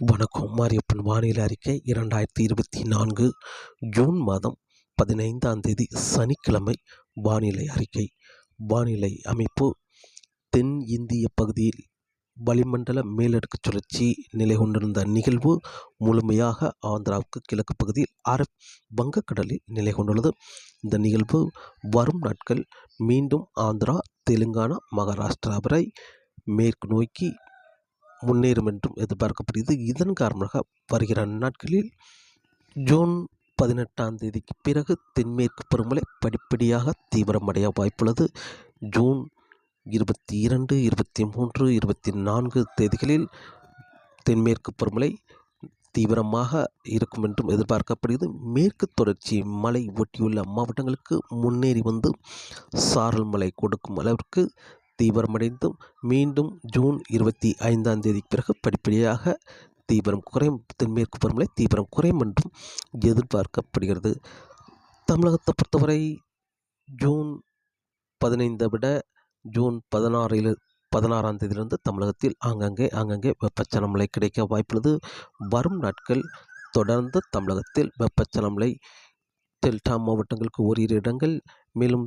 வணக்கம். மாரியப்பன் வானிலை அறிக்கை இரண்டாயிரத்தி இருபத்தி நான்கு ஜூன் மாதம் பதினைந்தாம் தேதி சனிக்கிழமை வானிலை அறிக்கை. வானிலை அமைப்பு தென் இந்திய பகுதியில் வளிமண்டல மேலடுக்கு சுழற்சி நிலை கொண்டிருந்த நிகழ்வு முழுமையாக ஆந்திராவுக்கு கிழக்கு பகுதியில் அரப் வங்கக்கடலில் நிலை கொண்டுள்ளது. இந்த நிகழ்வு வரும் நாட்கள் மீண்டும் ஆந்திரா தெலுங்கானா மகாராஷ்டிரா வரை மேற்கு நோக்கி முன்னேறும் என்றும் எதிர்பார்க்கப்படுகிறது. இதன் காரணமாக வருகிற நாட்களில் ஜூன் பதினெட்டாம் தேதிக்கு பிறகு தென்மேற்கு பருவமழை படிப்படியாக தீவிரமடைய வாய்ப்புள்ளது. ஜூன் இருபத்தி இரண்டு இருபத்தி மூன்று இருபத்தி நான்கு தேதிகளில் தென்மேற்கு பருவமழை தீவிரமாக இருக்கும் என்றும் எதிர்பார்க்கப்படுகிறது. மேற்கு தொடர்ச்சி மலை ஒட்டியுள்ள மாவட்டங்களுக்கு முன்னேறி வந்து சாரல் மழை கொடுக்கும் அளவிற்கு தீவிரமடைந்தும் மீண்டும் ஜூன் இருபத்தி ஐந்தாம் தேதிக்கு பிறகு படிப்படியாக தீவிரம் குறையும். தென்மேற்கு பருவமழை தீவிரம் குறையும் என்றும் எதிர்பார்க்கப்படுகிறது. தமிழகத்தை பொறுத்தவரை ஜூன் பதினைந்தை விட ஜூன் பதினாறில் பதினாறாம் தேதியிலிருந்து தமிழகத்தில் ஆங்கங்கே ஆங்கங்கே வெப்பச்சலன மழை கிடைக்க வாய்ப்புள்ளது. வரும் நாட்கள் தொடர்ந்து தமிழகத்தில் வெப்பச்சலன மழை டெல்டா மாவட்டங்களுக்கு ஓரிரு இடங்கள் மேலும்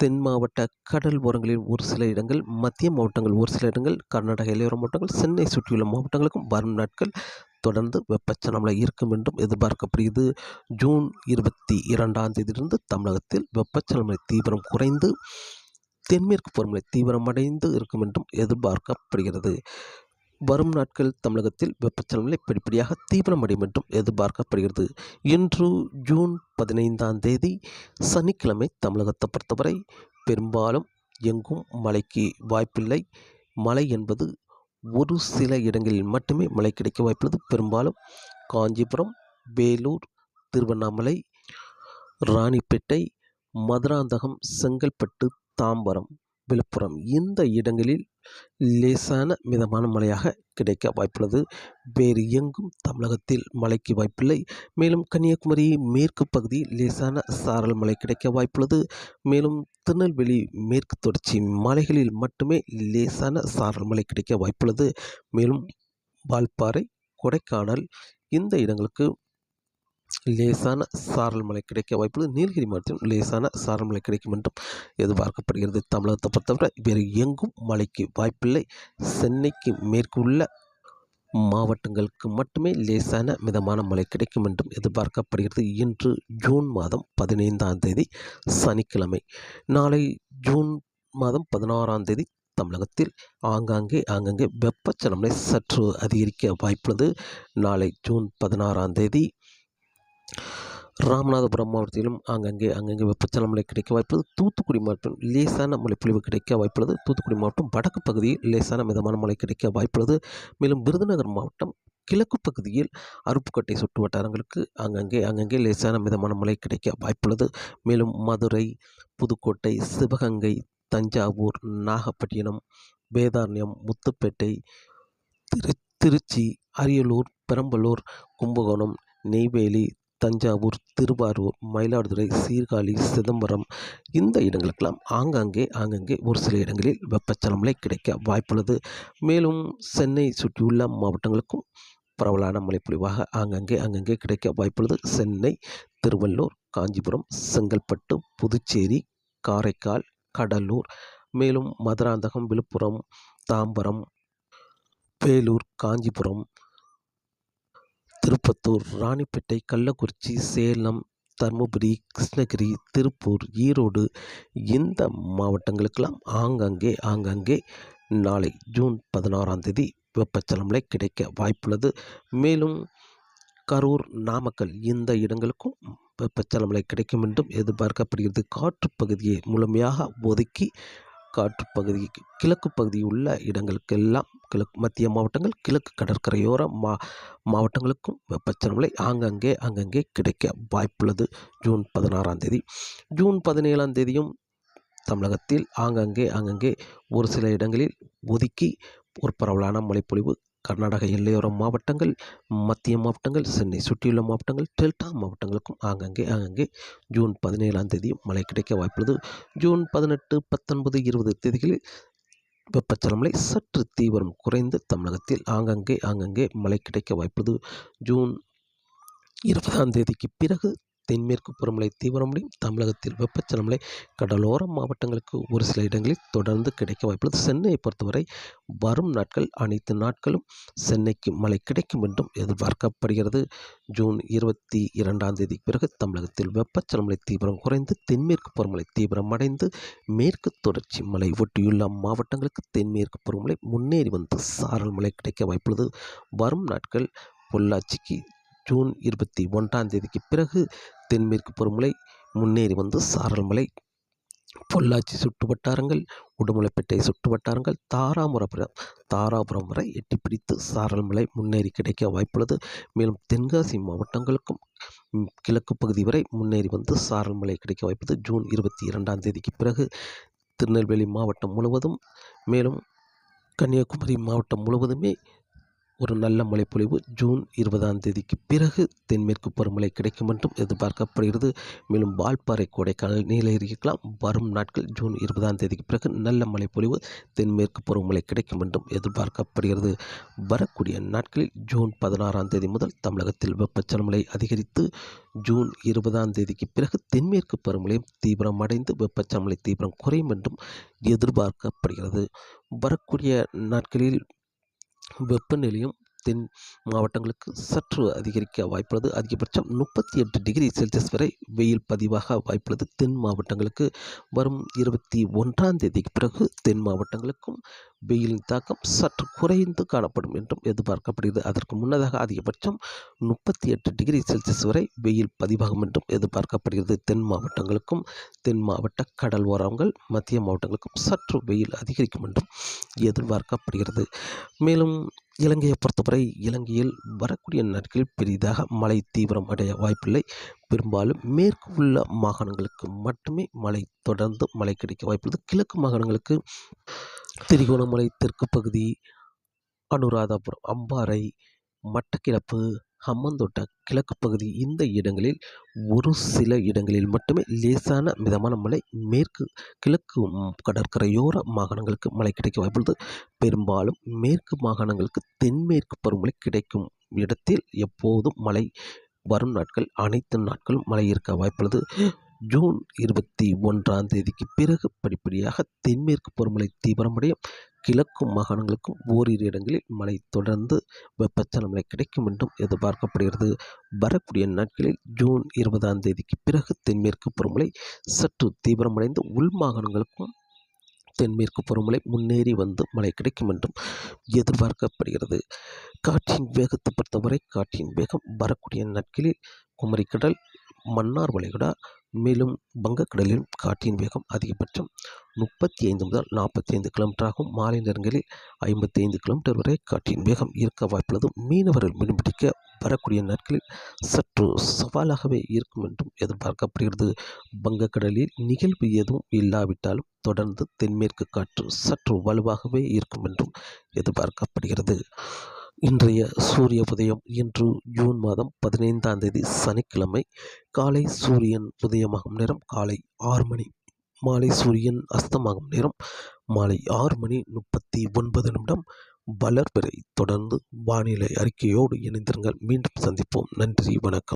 தென் மாவட்ட கடல் ஓரங்களில் ஒரு சில இடங்கள் மத்திய மாவட்டங்கள் ஒரு சில இடங்கள் கர்நாடக இளையோர மாவட்டங்கள் சென்னை சுற்றியுள்ள மாவட்டங்களுக்கும் வரும் நாட்கள் தொடர்ந்து வெப்பச்சலன இருக்கும் என்றும் எதிர்பார்க்கப்படுகிறது. ஜூன் இருபத்தி இரண்டாம் தேதியிலிருந்து தமிழகத்தில் வெப்பச்சலன தீவிரம் குறைந்து தென்மேற்கு பருவமழை தீவிரமடைந்து இருக்கும் என்றும் எதிர்பார்க்கப்படுகிறது. வரும் நாட்கள் தமிழகத்தில் வெப்பச்சலநிலை படிப்படியாக தீவிரமடையும் என்றும் எதிர்பார்க்கப்படுகிறது. இன்று ஜூன் பதினைந்தாம் தேதி சனிக்கிழமை தமிழகத்தை பொறுத்தவரை பெரும்பாலும் எங்கும் மழைக்கு வாய்ப்பில்லை. மழை என்பது ஒரு சில இடங்களில் மட்டுமே மழை கிடைக்க வாய்ப்புள்ளது. பெரும்பாலும் காஞ்சிபுரம் வேலூர் திருவண்ணாமலை ராணிப்பேட்டை மதுராந்தகம் செங்கல்பட்டு தாம்பரம் விழுப்புரம். இந்த இடங்களில் லேசான மிதமான மழையாக கிடைக்க வாய்ப்புள்ளது. வேறு எங்கும் தமிழகத்தில் மழைக்கு வாய்ப்பில்லை. மேலும் கன்னியாகுமரி மேற்கு பகுதியில் லேசான சாரல் மழை கிடைக்க வாய்ப்புள்ளது. மேலும் திருநெல்வேலி மேற்கு தொடர்ச்சி மலைகளில் மட்டுமே லேசான சாரல் மழை கிடைக்க வாய்ப்புள்ளது. மேலும் வால்பாறை கொடைக்கானல் இந்த இடங்களுக்கு லேசான சாரல் மழை கிடைக்க வாய்ப்புள்ளது. நீலகிரி மாவட்டத்தில் லேசான சாரல் மழை கிடைக்கும் என்றும் எதிர்பார்க்கப்படுகிறது. தமிழகத்தை பொறுத்தவரை வேறு எங்கும் மழைக்கு வாய்ப்பில்லை. சென்னைக்கு மேற்கு உள்ள மாவட்டங்களுக்கு மட்டுமே லேசான மிதமான மழை கிடைக்கும் என்றும் எதிர்பார்க்கப்படுகிறது. இன்று ஜூன் மாதம் பதினைந்தாம் தேதி சனிக்கிழமை. நாளை ஜூன் மாதம் பதினாறாம் தேதி தமிழகத்தில் ஆங்காங்கே ஆங்காங்கே வெப்பச்சலனை சற்று அதிகரிக்க வாய்ப்புள்ளது. நாளை ஜூன் பதினாறாம் தேதி ராமநாதபுரம் மாவட்டத்திலும் அங்கங்கே அங்கங்கே வெப்பச்சல மழை கிடைக்க வாய்ப்புள்ளது. தூத்துக்குடி மாவட்டம் லேசான மழைப்பொழிவு கிடைக்க வாய்ப்புள்ளது. தூத்துக்குடி மாவட்டம் வடக்கு பகுதியில் லேசான மிதமான மழை கிடைக்க வாய்ப்புள்ளது. மேலும் விருதுநகர் மாவட்டம் கிழக்கு பகுதியில் அருப்புக்கோட்டை சுற்று வட்டாரங்களுக்கு அங்கங்கே அங்கங்கே லேசான மிதமான மழை கிடைக்க வாய்ப்புள்ளது. மேலும் மதுரை புதுக்கோட்டை சிவகங்கை தஞ்சாவூர் நாகப்பட்டினம் வேதாரண்யம் முத்துப்பேட்டை திரு திருச்சி அரியலூர் பெரம்பலூர் கும்பகோணம் நெய்வேலி தஞ்சாவூர் திருவாரூர் மயிலாடுதுறை சீர்காழி சிதம்பரம் இந்த இடங்களுக்கெல்லாம் ஆங்காங்கே ஆங்காங்கே ஒரு சில இடங்களில் வெப்பச்சலமலை கிடைக்க வாய்ப்புள்ளது. மேலும் சென்னை சுற்றியுள்ள மாவட்டங்களுக்கும் பரவலான மழைப்பொழிவாக ஆங்கங்கே அங்கங்கே கிடைக்க வாய்ப்புள்ளது. சென்னை திருவள்ளூர் காஞ்சிபுரம் செங்கல்பட்டு புதுச்சேரி காரைக்கால் கடலூர் மேலும் மதுராந்தகம் விழுப்புரம் தாம்பரம் வேலூர் காஞ்சிபுரம் திருப்பத்தூர் ராணிப்பேட்டை கள்ளக்குறிச்சி சேலம் தருமபுரி கிருஷ்ணகிரி திருப்பூர் ஈரோடு இந்த மாவட்டங்களுக்கெல்லாம் ஆங்காங்கே ஆங்காங்கே நாளை ஜூன் பதினாறாம் தேதி வெப்பச்சலன கிடைக்க வாய்ப்புள்ளது. மேலும் கரூர் நாமக்கல் இந்த இடங்களுக்கும் வெப்பச்சலமலை கிடைக்கும் என்றும் எதிர்பார்க்கப்படுகிறது. காற்று பகுதியை முழுமையாக ஒதுக்கி காற்று பகுதி கிழக்கு பகுதி உள்ள இடங்களுக்கெல்லாம் கிழக்கு மத்திய மாவட்டங்கள் கிழக்கு கடற்கரையோர மா மாவட்டங்களுக்கும் வெப்பச்சலன ஆங்கங்கே அங்கங்கே கிடைக்க வாய்ப்புள்ளது. ஜூன் பதினாறாம் தேதி. ஜூன் பதினேழாம் தேதியும் தமிழகத்தில் ஆங்கங்கே ஆங்கங்கே ஒரு சில இடங்களில் ஒதுக்கி ஒரு பரவலான மழைப்பொழிவு கர்நாடக எல்லையோர மாவட்டங்கள் மத்திய மாவட்டங்கள் சென்னை சுற்றியுள்ள மாவட்டங்கள் டெல்டா மாவட்டங்களுக்கும் ஆங்கங்கே அங்கங்கே ஜூன் பதினேழாம் தேதியும் மழை கிடைக்க வாய்ப்புள்ளது. ஜூன் பதினெட்டு பத்தொன்பது இருபது தேதிகளில் வெப்பச்சலமலை சற்று தீவிரம் குறைந்து தமிழகத்தில் ஆங்கங்கே ஆங்கங்கே மழை கிடைக்க வாய்ப்புள்ளது. ஜூன் இருபதாம் தேதிக்கு பிறகு தென்மேற்கு பருவமழை தீவிரமடையும் தமிழகத்தில் வெப்பச்சலமழை கடலோர மாவட்டங்களுக்கு ஒரு சில இடங்களில் தொடர்ந்து கிடைக்க வாய்ப்புள்ளது. சென்னையை பொறுத்தவரை வரும் நாட்கள் அனைத்து நாட்களும் சென்னைக்கு மழை கிடைக்கும் என்றும் எதிர்பார்க்கப்படுகிறது. ஜூன் இருபத்தி இரண்டாம் தேதி பிறகு தமிழகத்தில் வெப்பச்சலமழை தீவிரம் குறைந்து தென்மேற்கு பருவமழை தீவிரமடைந்து மேற்கு தொடர்ச்சி மலை ஒட்டியுள்ள மாவட்டங்களுக்கு தென்மேற்கு பருவமழை முன்னேறி வந்து சாரல் மழை கிடைக்க வாய்ப்புள்ளது. வரும் நாட்கள் பொள்ளாச்சிக்கு ஜூன் இருபத்தி ஒன்றாம் தேதிக்கு பிறகு தென்மேற்கு பருவமழை முன்னேறி வந்து சாரல்மலை பொள்ளாச்சி சுற்று வட்டாரங்கள் உடுமலைப்பேட்டை சுற்று வட்டாரங்கள் தாராபுரம் தாராபுரம் வரை எட்டி பிடித்து சாரல்மலை முன்னேறி கிடைக்க வாய்ப்புள்ளது. மேலும் தென்காசி மாவட்டங்களுக்கும் கிழக்கு பகுதி வரை முன்னேறி வந்து சாரல் மலை கிடைக்க வாய்ப்புள்ளது. ஜூன் இருபத்தி இரண்டாம் தேதிக்கு பிறகு திருநெல்வேலி மாவட்டம் முழுவதும் மேலும் கன்னியாகுமரி மாவட்டம் முழுவதுமே ஒரு நல்ல மழைப்பொழிவு ஜூன் இருபதாம் தேதிக்கு பிறகு தென்மேற்கு பருவமழை கிடைக்கும் என்றும் எதிர்பார்க்கப்படுகிறது. மேலும் வால்பாறை கொடைக்கானல் இருக்கலாம் வரும் நாட்கள் ஜூன் இருபதாம் தேதிக்கு பிறகு நல்ல மழைப்பொழிவு தென்மேற்கு பருவமழை கிடைக்கும் என்றும் எதிர்பார்க்கப்படுகிறது. வரக்கூடிய நாட்களில் ஜூன் பதினாறாம் தேதி முதல் தமிழகத்தில் வெப்பச்சலமலை அதிகரித்து ஜூன் இருபதாம் தேதிக்கு பிறகு தென்மேற்கு பருவமழையும் தீவிரமடைந்து வெப்பச்சலமலை தீவிரம் குறையும் என்றும் எதிர்பார்க்கப்படுகிறது. வரக்கூடிய நாட்களில் வெப்பநிலையும் தென் மாவட்டங்களுக்கு சற்று அதிகரிக்க வாய்ப்புள்ளது. அதிகபட்சம் முப்பத்தி எட்டு டிகிரி செல்சியஸ் வரை வெயில் பதிவாக வாய்ப்புள்ளது. தென் மாவட்டங்களுக்கு வரும் இருபத்தி ஒன்றாம் தேதிக்கு பிறகு தென் மாவட்டங்களுக்கும் வெயிலின் தாக்கம் சற்று குறைந்து காணப்படும் என்றும் எதிர்பார்க்கப்படுகிறது. அதற்கு முன்னதாக அதிகபட்சம் முப்பத்தி எட்டு டிகிரி செல்சியஸ் வரை வெயில் பதிவாகும் என்றும் எதிர்பார்க்கப்படுகிறது. தென் மாவட்டங்களுக்கும் தென் மாவட்ட கடல் ஓரங்கள் மத்திய மாவட்டங்களுக்கும் சற்று வெயில் அதிகரிக்கும் என்றும் எதிர்பார்க்கப்படுகிறது. மேலும் இலங்கையை பொறுத்தவரை இலங்கையில் வரக்கூடிய நாட்களில் பெரிதாக மழை தீவிரம் அடைய வாய்ப்பில்லை. பெரும்பாலும் மேற்கு உள்ள மாகாணங்களுக்கு மட்டுமே மழை தொடர்ந்து மழை கிடைக்க வாய்ப்புள்ளது. கிழக்கு மாகாணங்களுக்கு திரிகோணமலை தெற்கு பகுதி அனுராதபுரம் அம்பாறை மட்டக்கிளப்பு ஹம்மந்தோட்டா கிழக்கு பகுதி இந்த இடங்களில் ஒரு சில இடங்களில் மட்டுமே லேசான மிதமான மழை மேற்கு கிழக்கு கடற்கரையோர மாகாணங்களுக்கு மழை கிடைக்க வாய்ப்புள்ளது பெரும்பாலும் மேற்கு மாகாணங்களுக்கு தென்மேற்கு பருவமழை கிடைக்கும் இடத்தில் எப்போதும் மழை வரும் நாட்கள் அனைத்து நாட்களும் மழை இருக்க வாய்ப்புள்ளது. ஜூன் இருபத்தி ஒன்றாம் தேதிக்கு பிறகு படிப்படியாக தென்மேற்கு பருவமழை தீவிரமடையும். கிழக்கு மாகாணங்களுக்கும் ஓரிரு இடங்களில் மழை தொடர்ந்து வெப்பச்சல மழை கிடைக்கும் என்றும் எதிர்பார்க்கப்படுகிறது. வரக்கூடிய நாட்களில் ஜூன் இருபதாம் தேதிக்கு பிறகு தென்மேற்கு பருவமழை சற்று தீவிரமடைந்து உள் மாகாணங்களுக்கும் தென்மேற்கு பருவமழை முன்னேறி வந்து மழை கிடைக்கும் என்றும் எதிர்பார்க்கப்படுகிறது. காற்றின் வேகத்தை பொறுத்தவரை காற்றின் வேகம் வரக்கூடிய நாட்களில் குமரிக்கடல் மன்னார் வளைகுடா மேலும் வங்கக்கடலில் காற்றின் வேகம் அதிகபட்சம் முப்பத்தி ஐந்து முதல் நாற்பத்தி ஐந்து கிலோமீட்டராகும். மாலை நேரங்களில் ஐம்பத்தி ஐந்து கிலோமீட்டர் வரை காற்றின் வேகம் இருக்க வாய்ப்புள்ளது. மீனவர்கள் மீன்பிடிக்க வரக்கூடிய நாட்களில் சற்று சவாலாகவே இருக்கும் என்றும் எதிர்பார்க்கப்படுகிறது. வங்கக்கடலில் நிகழ்வு எதுவும் இல்லாவிட்டாலும் தொடர்ந்து தென்மேற்கு காற்று சற்று வலுவாகவே இருக்கும் என்றும் எதிர்பார்க்கப்படுகிறது. இன்றைய சூரிய உதயம் இன்று ஜூன் மாதம் பதினைந்தாம் தேதி சனிக்கிழமை. காலை சூரியன் உதயமாகும் நேரம் காலை ஆறு மணி. மாலை சூரியன் அஸ்தமாகும் நேரம் மாலை ஆறு மணி முப்பத்தி ஒன்பது நிமிடம். வளர்பிறை தொடர்ந்து வானிலை அறிக்கையோடு இணைந்திருங்கள். மீண்டும் சந்திப்போம். நன்றி வணக்கம்.